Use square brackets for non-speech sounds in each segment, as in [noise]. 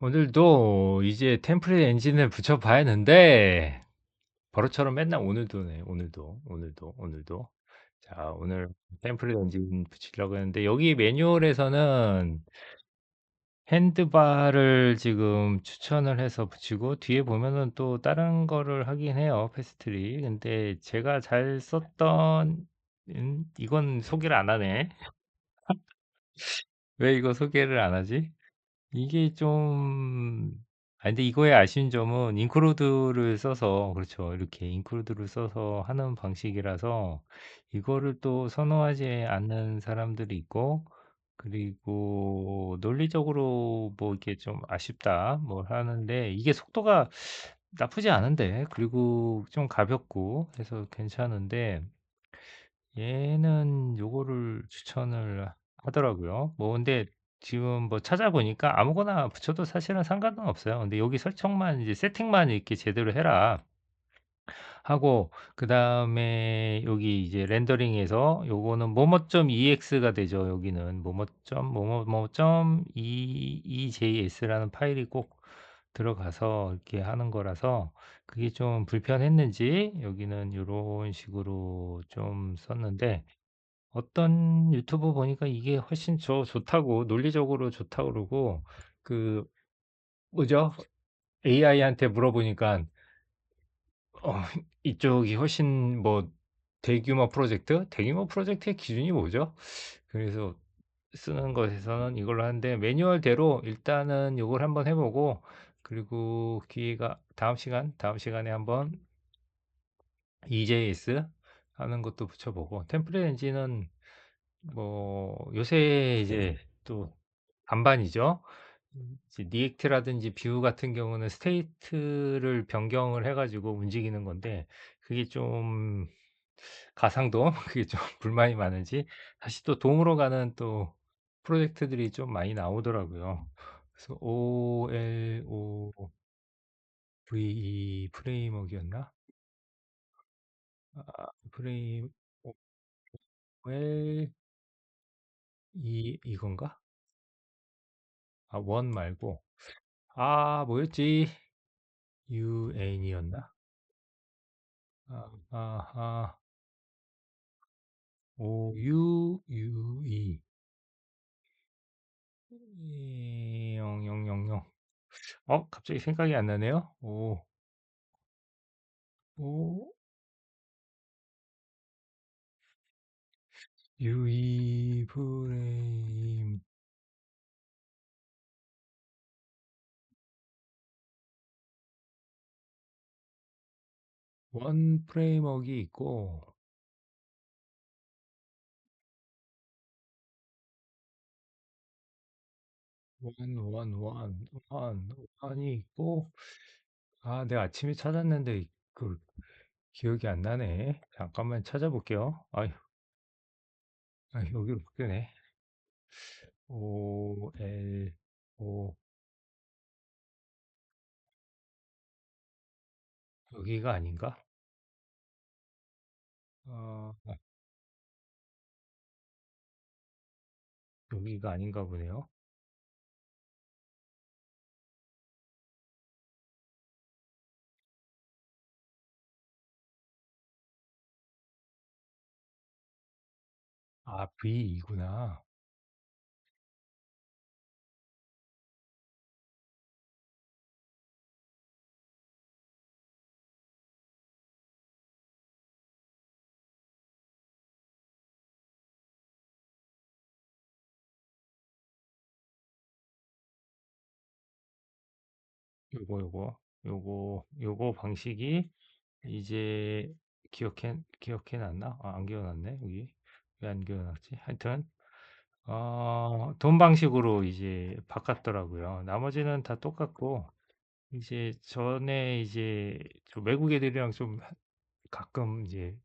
오늘도 이제 템플릿 엔진을 붙여봐야 하는데 버릇처럼 맨날 오늘도네. 오늘도, 오늘도, 오늘도. 자, 오늘 템플릿 엔진 붙이려고 했는데 여기 매뉴얼에서는 핸드바를 지금 추천을 해서 붙이고 뒤에 보면은 또 다른 거를 하긴 해요. 패스트리. 근데 제가 잘 썼던 음, 이건 소개를 안 하네. [laughs] 왜 이거 소개를 안 하지? 이게 좀 아 근데 이거의 아쉬운 점은 인클루드를 써서 그렇죠. 이렇게 인클루드를 써서 하는 방식이라서 이거를 또 선호하지 않는 사람들이 있고 그리고 논리적으로 뭐 이렇게 좀 아쉽다 뭐 하는데 이게 속도가 나쁘지 않은데 그리고 좀 가볍고 해서 괜찮은데 얘는 요거를 추천을 하더라고요. 뭐 근데 지금 뭐 찾아보니까 아무거나 붙여도 사실은 상관은 없어요. 근데 여기 설정만 이제 세팅만 이렇게 제대로 해라. 하고 그다음에 여기 이제 렌더링에서 요거는 뭐뭐.ex가 되죠. 여기는 뭐뭐. 뭐뭐.eejs라는 파일이 꼭 들어가서 이렇게 하는 거라서 그게 좀 불편했는지 여기는 요런 식으로 좀 썼는데 어떤 유튜브 보니까 이게 훨씬 저 좋다고 논리적으로 좋다고 그러고 그 뭐죠? AI한테 물어보니까 어 이쪽이 훨씬 뭐 대규모 프로젝트? 대규모 프로젝트의 기준이 뭐죠? 그래서 쓰는 것에서는 이걸로 하는데 매뉴얼대로 일단은 요걸 한번 해 보고 그리고 기회가 다음 시간 다음 시간에 한번 EJS 하는 것도 붙여 보고 템플릿 엔진은 뭐 요새 이제 또 반반이죠. 이제 리액트라든지 뷰 같은 경우는 스테이트를 변경을 해 가지고 움직이는 건데 그게 좀 가상도 [laughs] 그게 좀 불만이 많은지 다시 또 돔으로 가는 또 프로젝트들이 좀 많이 나오더라고요. 그래서 OLO VE 프레임워크였나? 아 프레임 오 OL 이 이건가? 아 원 말고 아 뭐였지? UN이었나? 아 아하. OUUE 이0000어 갑자기 생각이 안 나네요. 오 오 프레임 원 프레임워크가 있고 원, 원, 원, 원, 원이 있고 아 내가 아침에 찾았는데 그 기억이 안 나네. 잠깐만 찾아볼게요. 아휴. 아 여기로 바뀌네. O L O 여기가 아닌가? 어아 여기가 아닌가 보네요. 아 V2구나. 요거, 요거, 요거, 요거 방식이 이제 기억해 기억해 놨나? 아 안 기억 났네. 여기. 났지? 하여튼 어돔 방식으로 이제 바꿨더라고요. 나머지는 다 똑같고 이제 전에 이제 저 외국 애들이랑 좀 가끔 이제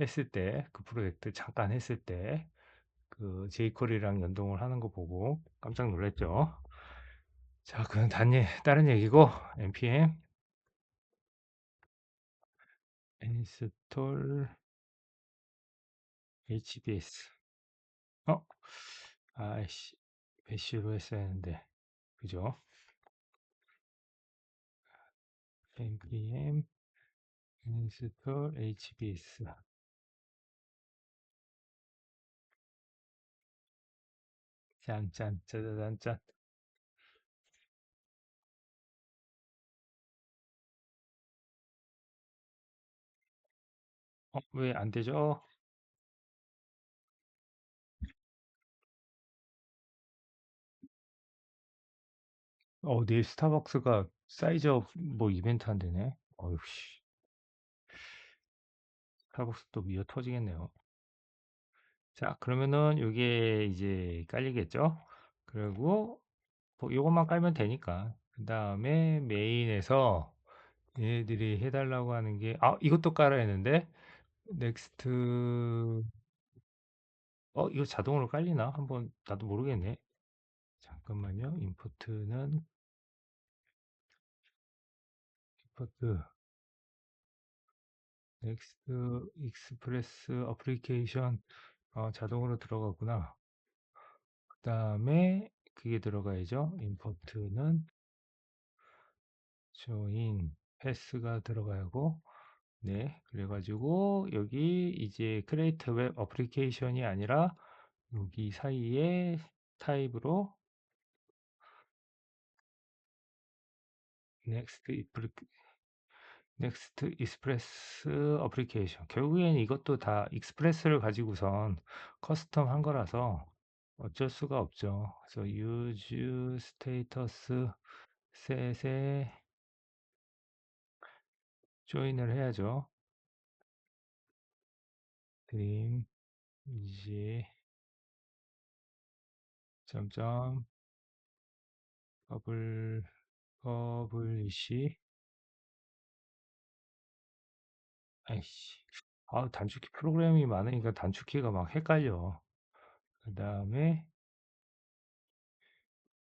했을 때 그 프로젝트 잠깐 했을 때그 제이콜이랑 연동을 하는 거 보고 깜짝 놀랐죠. 자, 그건 단얘 다른 얘기고 npm install HBS 어? 아이씨 배쉬로 했어야 했는데 그죠? npm install hbs 짠짠 짜자잔짠 어, 왜 안 되죠? 어, 내일 스타벅스가 사이즈업 뭐 이벤트 한대네. 어휴, 씨. 스타벅스 또 미어 터지겠네요. 자, 그러면은 요게 이제 깔리겠죠? 그리고 뭐 요것만 깔면 되니까. 그 다음에 메인에서 얘네들이 해 달라고 하는 게, 아, 이것도 깔아야 했는데, 넥스트, 어, 이거 자동으로 깔리나? 한번, 나도 모르겠네. 잠깐만요. 임포트는, 임포트, 넥스트 익스프레스 어플리케이션, 어, 자동으로 들어가구나. 그 다음에, 그게 들어가야죠. 임포트는, join, 패스가 들어가야고, 네. 그래가지고, 여기 이제 create web application이 아니라, 여기 사이에 타입으로 next express application 결국엔 이것도 다 익스프레스를 가지고선 커스텀 한 거라서 어쩔 수가 없죠. 그래서 use status set에 join을 해야죠. 드림 이제 점점 버블 퍼블리시 아이씨. 아 단축키 프로그램이 많으니까 단축키가 막 헷갈려. 그 다음에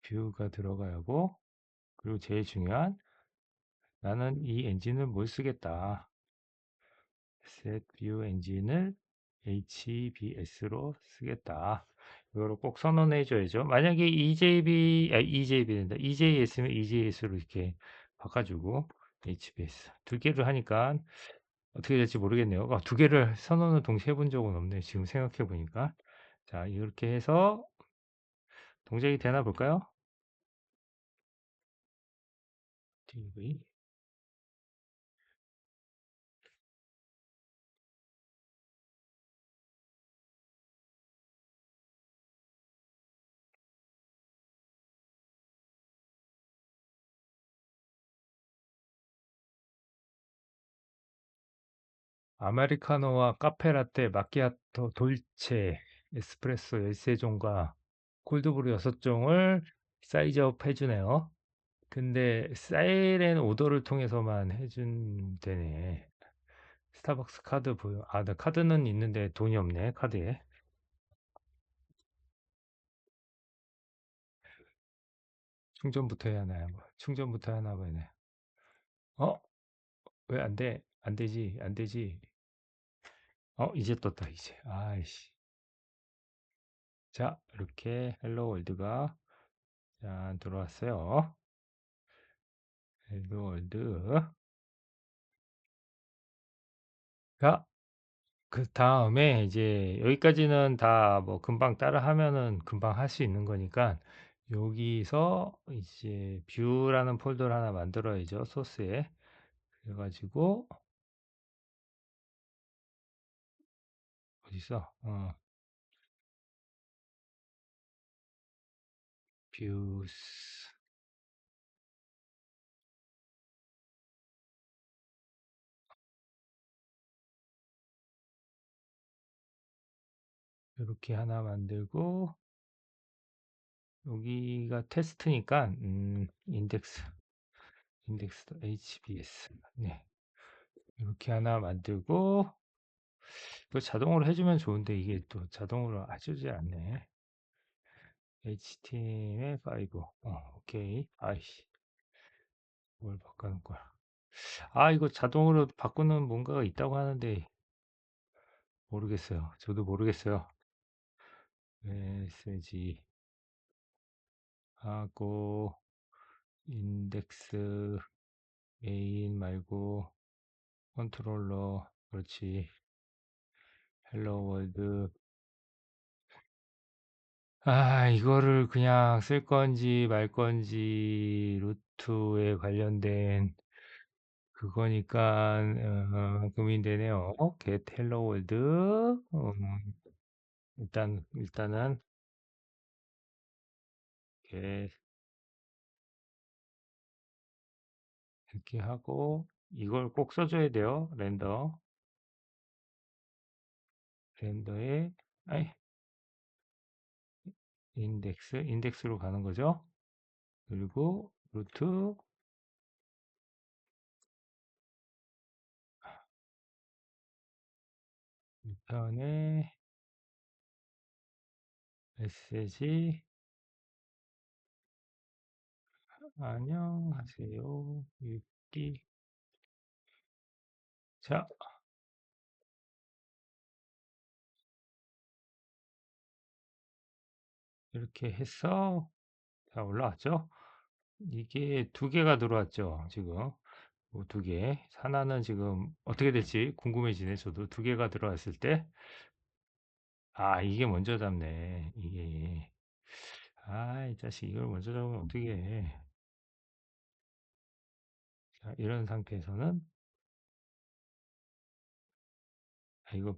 뷰가 들어가야 하고 그리고 제일 중요한 나는 이 엔진을 못 쓰겠다. Set view 엔진을 HBS로 쓰겠다. 이거를 꼭 선언해 줘야죠. 만약에 EJB 아 EJB 된다. EJS면 EJS로 이렇게 바꿔주고 HBS 두 개를 하니까 어떻게 될지 모르겠네요. 아, 두 개를 선언을 동시에 해본 적은 없네. 지금 생각해 보니까. 자, 이렇게 해서 동작이 되나 볼까요? TV. 아메리카노와 카페라떼, 마키아토, 돌체, 에스프레소 13종과 콜드브루 6종을 사이즈업 해주네요. 근데 사이렌 오더를 통해서만 해준대네. 스타벅스 카드 보여. 아, 나 카드는 있는데 돈이 없네, 카드에. 충전부터 해야 하나요? 뭐. 충전부터 하나 보네. 어? 왜 안 돼? 안 되지, 안 되지. 어, 이제 떴다, 이제. 아이씨. 자, 이렇게 헬로 월드가 짠 들어왔어요. 헬로 월드. 자, 그 다음에 이제 여기까지는 다 뭐 금방 따라 하면은 금방 할 수 있는 거니까 여기서 이제 뷰라는 폴더를 하나 만들어야죠. 소스에. 그래가지고 있어? 어. 뷰스 이렇게 하나 만들고 여기가 테스트니까 음, 인덱스 인덱스 HBS 네 이렇게 하나 만들고 이거 자동으로 해주면 좋은데 이게 또 자동으로 해주지 않네. HTML5 어, 오케이. 아이씨. 뭘 바꿔놓은 거야. 아 이거 자동으로 바꾸는 뭔가가 있다고 하는데 모르겠어요. 저도 모르겠어요. 메시지 하고 인덱스 메인 말고 컨트롤러. 그렇지 헬로 월드 아 이거를 그냥 쓸 건지 말 건지 루트에 관련된 그거니까 어 고민되네요. get hello 음 일단 일단은 get 이렇게 하고 이걸 꼭 써 줘야 돼요. 렌더. 렌더에 아이 인덱스 인덱스로 가는 거죠. 그리고 루트 리턴에 메시지 안녕하세요. 읽기 자 이렇게 해서 자 올라왔죠. 이게 두 개가 들어왔죠. 지금 뭐 두 개. 하나는 지금 어떻게 될지 궁금해지네. 저도 두 개가 들어왔을 때 아 이게 먼저 잡네. 이게 아 이 자식 이걸 먼저 잡으면 어떻게 해. 자 이런 상태에서는 아 이거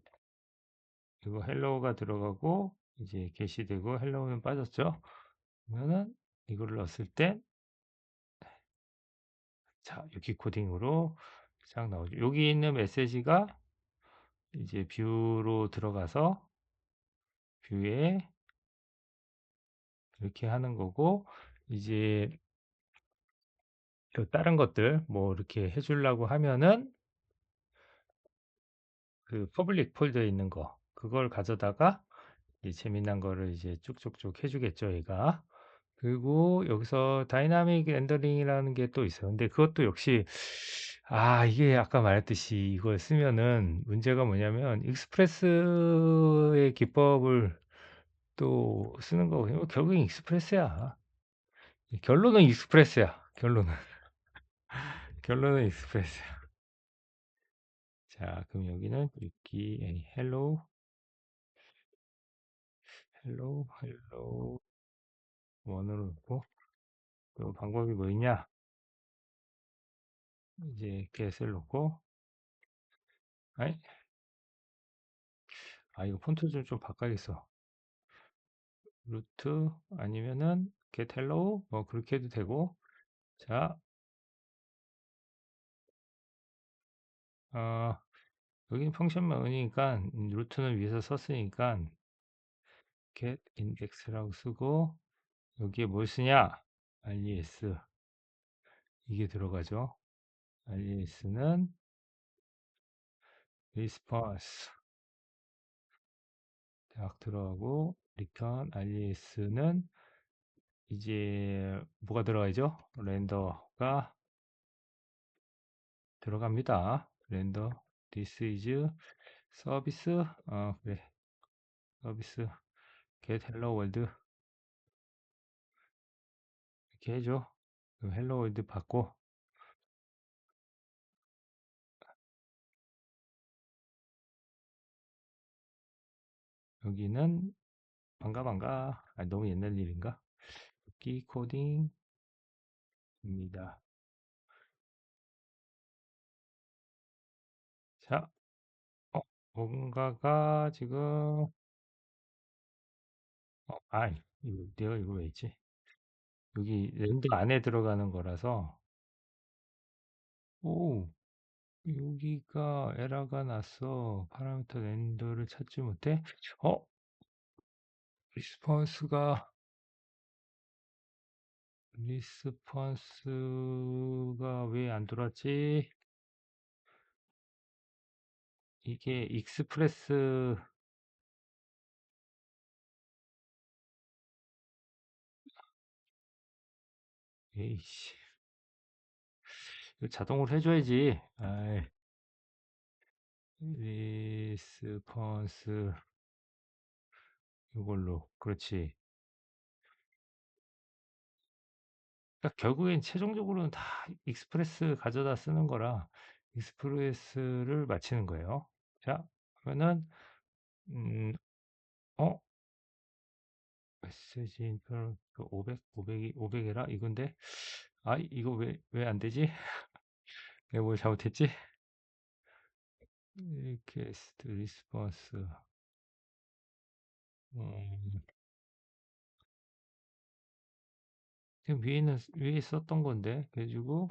이거 헬로우가 들어가고 이제 게시되고 헬로우는 빠졌죠. 그러면은 이거를 넣었을 때 자, 여기 코딩으로 쫙 나오죠. 여기 있는 메시지가 이제 뷰로 들어가서 뷰에 이렇게 하는 거고 이제 다른 것들 뭐 이렇게 해 주려고 하면은 그 퍼블릭 폴더에 있는 거 그걸 가져다가 재미난 거를 이제 쭉쭉쭉 해 주겠죠, 얘가. 그리고 여기서 다이나믹 렌더링이라는 게 또 있어요. 근데 그것도 역시 아 이게 아까 말했듯이 이걸 쓰면은 문제가 뭐냐면 익스프레스의 기법을 또 쓰는 거거든요. 결국엔 익스프레스야. 결론은 익스프레스야. 결론은. [laughs] 결론은 익스프레스야. 자, 그럼 여기는 읽기 헬로우 헬로우 헬로우 원으로 놓고 그 방법이 뭐 있냐? 이제 get을 놓고. 아이? 아 이거 폰트 좀 좀 바꿔야겠어. 루트 아니면은 get hello? 뭐 그렇게 해도 되고. 자. 어, 여기는 펑션만 은이니까 루트는 위에서 썼으니까 get index라고 쓰고 여기에 뭘 쓰냐? Res 이게 들어가죠. Res는 response. 딱 들어가고 return res는 이제 뭐가 들어가죠? 렌더가 들어갑니다. 렌더 this is 서비스 어 그래. 서비스 get hello world 이렇게 해줘. 헬로 월드 받고. 여기는 반가 반가. 아, 너무 옛날 일인가? 여기 코딩입니다. 자 어, 뭔가가 지금 어, 아이 이거 내가 이거 왜 있지? 여기 랜드 안에 들어가는 거라서. 오 여기가 에러가 났어 파라미터 랜더를 찾지 못해? 어? 리스폰스가 리스폰스가 왜 안 들어왔지? 이게 익스프레스 에이씨. 이거 자동으로 해줘야지. 아이. 리스폰스. 이걸로. 그렇지. 그러니까 결국엔 최종적으로는 다 익스프레스 가져다 쓰는 거라 익스프레스를 맞히는 거예요. 자, 그러면은 음, 어? 메시지 인터 500, 500이 500이라 이건데 아 이거 왜 왜 안 되지? [laughs] 내가 뭘 잘못했지? 리퀘스트 리스폰스 음, 지금 위에는 위에 썼던 건데 그래가지고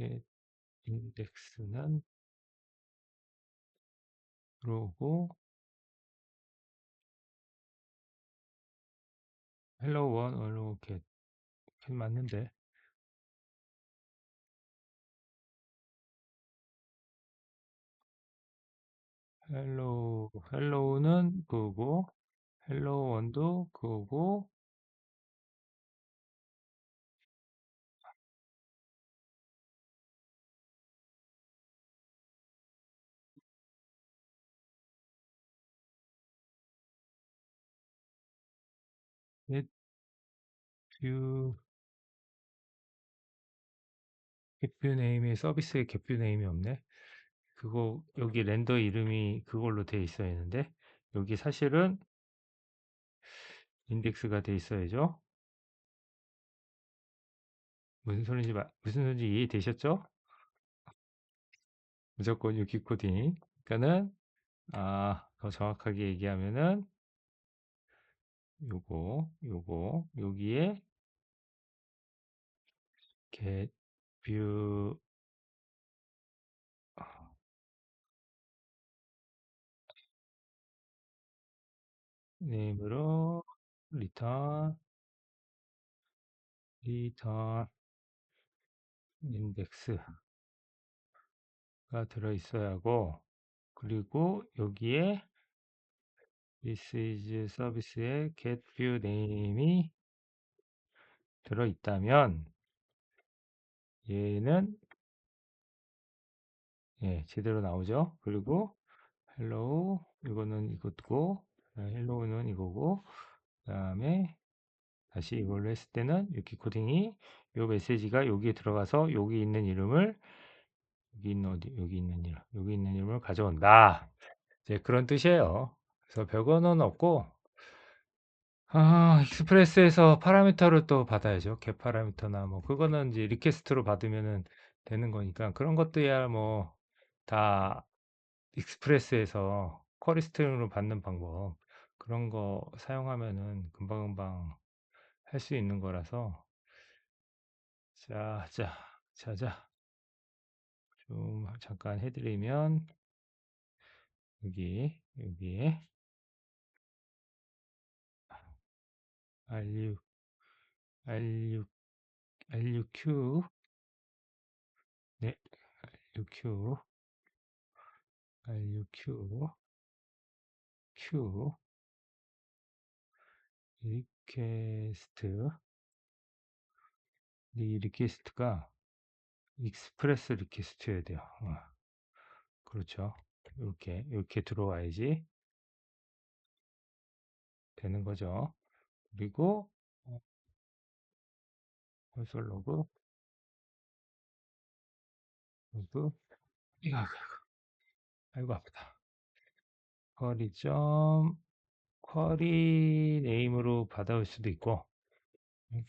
예, 인덱스는 그러고 hello one hello get get 맞는데 hello hello는 그거고 hello one도 그거고 get view 네임이 get view 네임이 없네 그거 여기 렌더 이름이 그걸로 돼 있어야 했는데 여기 사실은 인덱스가 돼 있어야죠. 무슨 소리인지 마- 무슨 소리인지 이해되셨죠? 무조건 유기 코딩. 그러니까는 아, 더 정확하게 얘기하면은 요거 요거 여기에 get view 네임으로 return return index가 들어 있어야 하고 그리고 여기에 this is service에 get view name이 들어 있다면 얘는 예, 제대로 나오죠. 그리고 hello 이거는 이것고 hello는 이거고 그다음에 다시 이걸로 했을 때는 이렇게 코딩이 요 메시지가 여기에 들어가서 여기 있는 이름을 여기 있는 어디 여기 있는 이름 여기 있는 이름을 가져온다. 이제 그런 뜻이에요. 그래서 별거는 없고 아, 익스프레스에서 파라미터를 또 받아야죠. 겟 파라미터나 뭐 그거는 이제 리퀘스트로 받으면은 되는 거니까 그런 것도야 뭐 다 익스프레스에서 쿼리 스트링으로 받는 방법 그런 거 사용하면은 금방금방 할 수 있는 거라서 자, 자, 자, 자. 좀 잠깐 해 드리면 여기 여기에 R6 R6 R6Q 네 R6Q R6Q Q 리퀘스트 이 리퀘스트가 익스프레스 리퀘스트여야 돼요. 어. 그렇죠. 이렇게 이렇게 들어와야지 되는 거죠. 그리고 어, 콘솔 로그 로그 이거 아이고 아프다. 쿼리 점 쿼리 네임으로 받아올 수도 있고 음,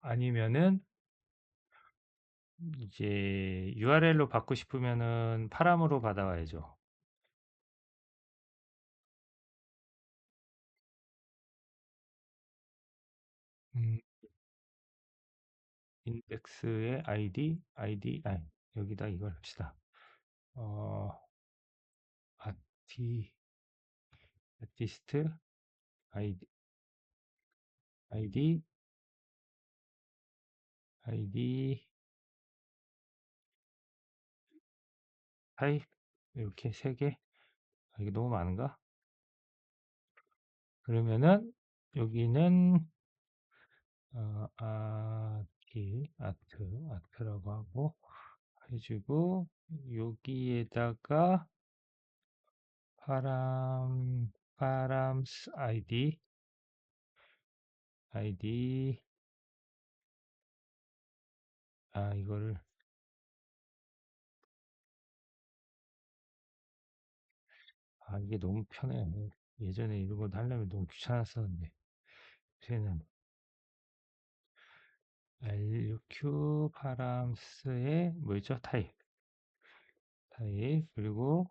아니면은 이제 URL로 받고 싶으면은 파람으로 받아와야죠. 음, 인덱스의 ID, ID, 아 여기다 이걸 합시다. 어, 아티, 아티스트, ID, ID, ID, 타입, 이렇게 세 개. 아, 이게 너무 많은가? 그러면은 여기는 어, 아티, 아트, 아트라고 하고 해 주고 여기에다가 파람, 파람스 아이디, 아이디 아 이거를 아 이게 너무 편해. 예전에 이런 거 하려면 너무 귀찮았었는데 요새는 LQ 파람스의 뭐였죠? 타입. 타입. 그리고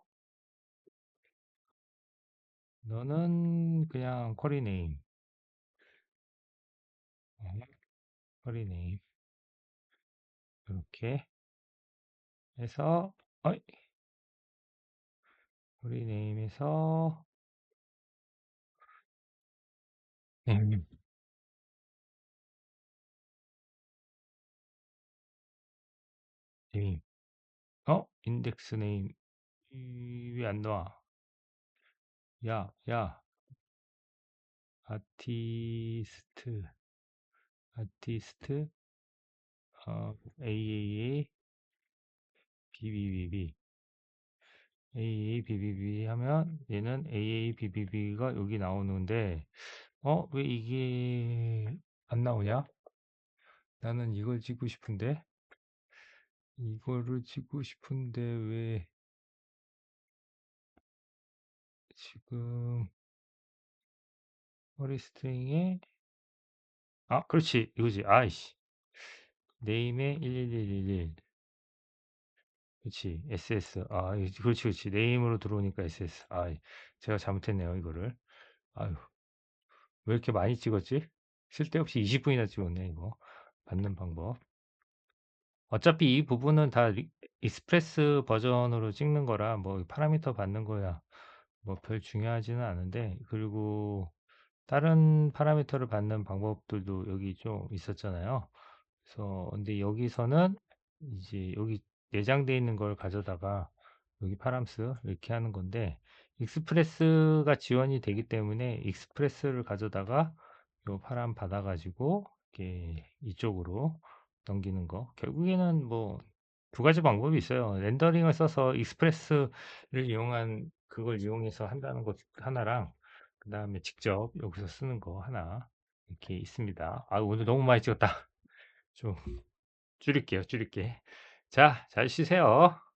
너는 그냥 쿼리 네임. 어, 쿼리 네임. 이렇게 해서 어이 쿼리 네임에서 네임. 네임. 어? 인덱스 네임. 왜안 나와? 야, 야. 아티스트. 아티스트. 어, AAA. BBBB. AABBB 하면 얘는 AABBB가 여기 나오는데 어? 왜 이게 안 나오냐? 나는 이걸 찍고 싶은데 이거를 찍고 싶은데 왜 지금 허리 스트링에 아 그렇지. 이거지. 아이씨. 네임에 11111 그렇지. SS 아 그렇지 그렇지. 네임으로 들어오니까 SS 아 제가 잘못했네요 이거를. 아유 왜 이렇게 많이 찍었지? 쓸데없이 20분이나 찍었네 이거. 받는 방법 어차피 이 부분은 다 리 익스프레스 버전으로 찍는 거라 뭐 파라미터 받는 거야 뭐 별 중요하지는 않은데 그리고 다른 파라미터를 받는 방법들도 여기 좀 있었잖아요. 그래서 근데 여기서는 이제 여기 내장되어 있는 걸 가져다가 여기 파람스 이렇게 하는 건데 익스프레스가 지원이 되기 때문에 익스프레스를 가져다가 요 파람 받아 가지고 이렇게 이쪽으로 넘기는 거 결국에는 뭐 두 가지 방법이 있어요. 렌더링을 써서 익스프레스를 이용한 그걸 이용해서 한다는 것 하나랑 그 다음에 직접 여기서 쓰는 거 하나 이렇게 있습니다. 아 오늘 너무 많이 찍었다. [laughs] 좀 줄일게요. 줄일게. 자, 잘 쉬세요.